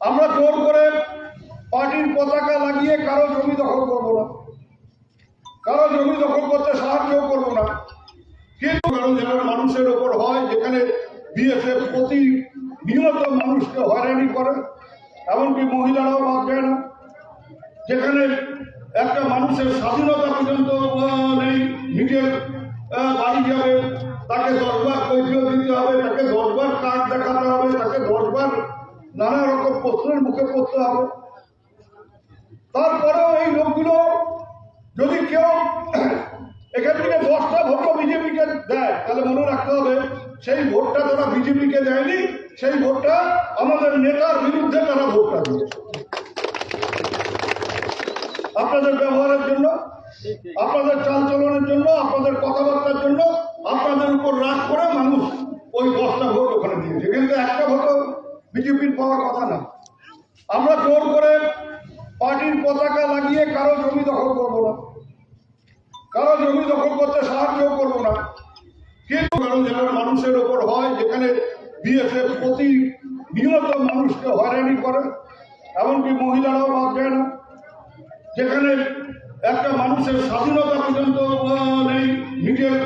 আমরা জোর করে পার্টির পতাকা লাগিয়ে কারও জমি দখল করব না। কারও জমি দখল করতে সাহায্য করব না। কিন্তু মানুষের ওপর হয়, যেখানে বিএসএফ প্রতি নিয়ত মানুষকে হয়রানি করে, এমনকি মহিলারাও বাদ দেয় না। যেখানে একটা মানুষের স্বাধীনতা পর্যন্ত নেই, নিজের বাড়ি যাবে, তাকে দশবার কৈফিয়ত দিতে হবে, তাকে দশবার কার্ড দেখাতে হবে, তাকে দশবার নানা রকম প্রশ্নের মুখে পড়তে হবে। তারপরেও এই লোকগুলো যদি কেউ এখান থেকে দশটা ভোটও বিজেপিকে দেয়, তাহলে মনে রাখতে হবে সেই ভোটটা তারা বিজেপিকে দেয়নি, সেই ভোটটা আমাদের নেতার বিরুদ্ধে তারা ভোটটা দিয়েছে আপনাদের ব্যবহারের জন্য, আপনাদের চালচলনের জন্য, আপনাদের কথাবার্তার জন্য, আপনাদের উপর রাগ করে মানুষ ওই দশটা ভোট ওখানে দিয়েছে কিন্তু একটা ভোটও বিজেপির পাওয়ার কথা না। আমরা জোর করে পার্টির পতাকা লাগিয়ে কারও জমি দখল করব না। কারও জমি দখল করতে সাহায্য করব না। কিন্তু যেন মানুষের ওপর হয়, যেখানে বিএসএফ প্রতি নিয়ত মানুষকে হয়রানি করে, এমনকি মহিলারাও বাদ দেয় না। যেখানে একটা মানুষের স্বাধীনতা পর্যন্ত নেই, নিজের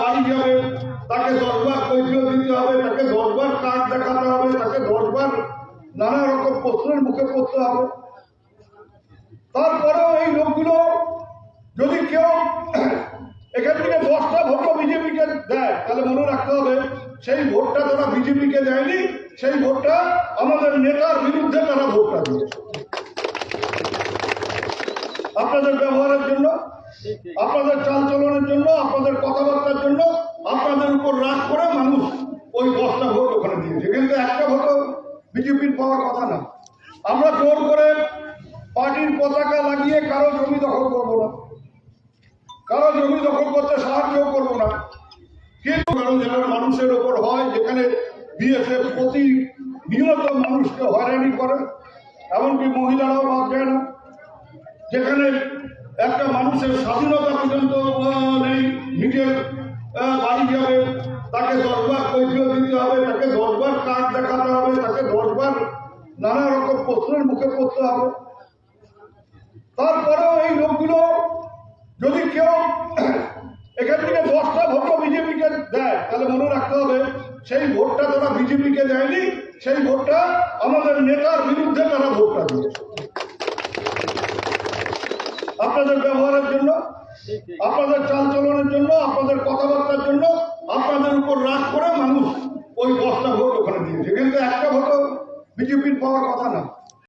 বাড়ি যাবে, তাকে দশবার কৈফিয়ত দিতে হবে তাকে দশবার কার্ড দেখাতে হবে, তাকে দশবার নানা রকম প্রশ্নের মুখে পড়তে হবে। তারপরেও এই লোকগুলো যদি কেউ এখান থেকে দশটা ভোটও বিজেপিকে দেয়, তাহলে মনে রাখতে হবে, সেই ভোটটা তারা বিজেপিকে দেয়নি, সেই ভোটটা আমাদের নেতার বিরুদ্ধে তারা ভোটটা দিয়েছে। আপনাদের ব্যবহারের জন্য, আপনাদের চালচলনের জন্য, আপনাদের কথাবার্তার জন্য বিজেপির পাওয়ার কথা না। আমরা জোর করে পার্টির পতাকা লাগিয়ে কারও জমি দখল করব না। কারও জমি দখল করতে সাহায্য করব না। কিন্তু যেন মানুষের ওপর হয়, যেখানে বিএসএফ প্রতি নিয়ত মানুষকে হয়রানি করে, এমনকি মহিলারাও বাদ দেয় না। যেখানে একটা মানুষের স্বাধীনতা পর্যন্ত নেই, নিজের আহ, বাড়ি যাবে তাকে দশবার কৈফিয়ত দিতে হবে তাকে দশবার কার্ড দেখাতে হবে তাকে দশবার নানা রকম প্রশ্নের মুখে পড়তে হবে। তারপরেও এই লোকগুলো যদি কেউ এখান থেকে দশটা ভোটও বিজেপিকে দেয়, তাহলে মনে রাখতে হবে, সেই ভোটটা তারা বিজেপিকে দেয়নি, সেই ভোটটা আমাদের নেতার বিরুদ্ধে তারা ভোটটা দিয়েছে। আপনাদের ব্যবহারের জন্য, আপনাদের চালচলনের জন্য, আপনাদের কথাবার্তার জন্য, আপনাদের উপর রাগ করে মানুষ ওই দশটা ভোট ওখানে দিয়েছে। কিন্তু একটা ভোটও বিজেপির পাওয়ার কথা না।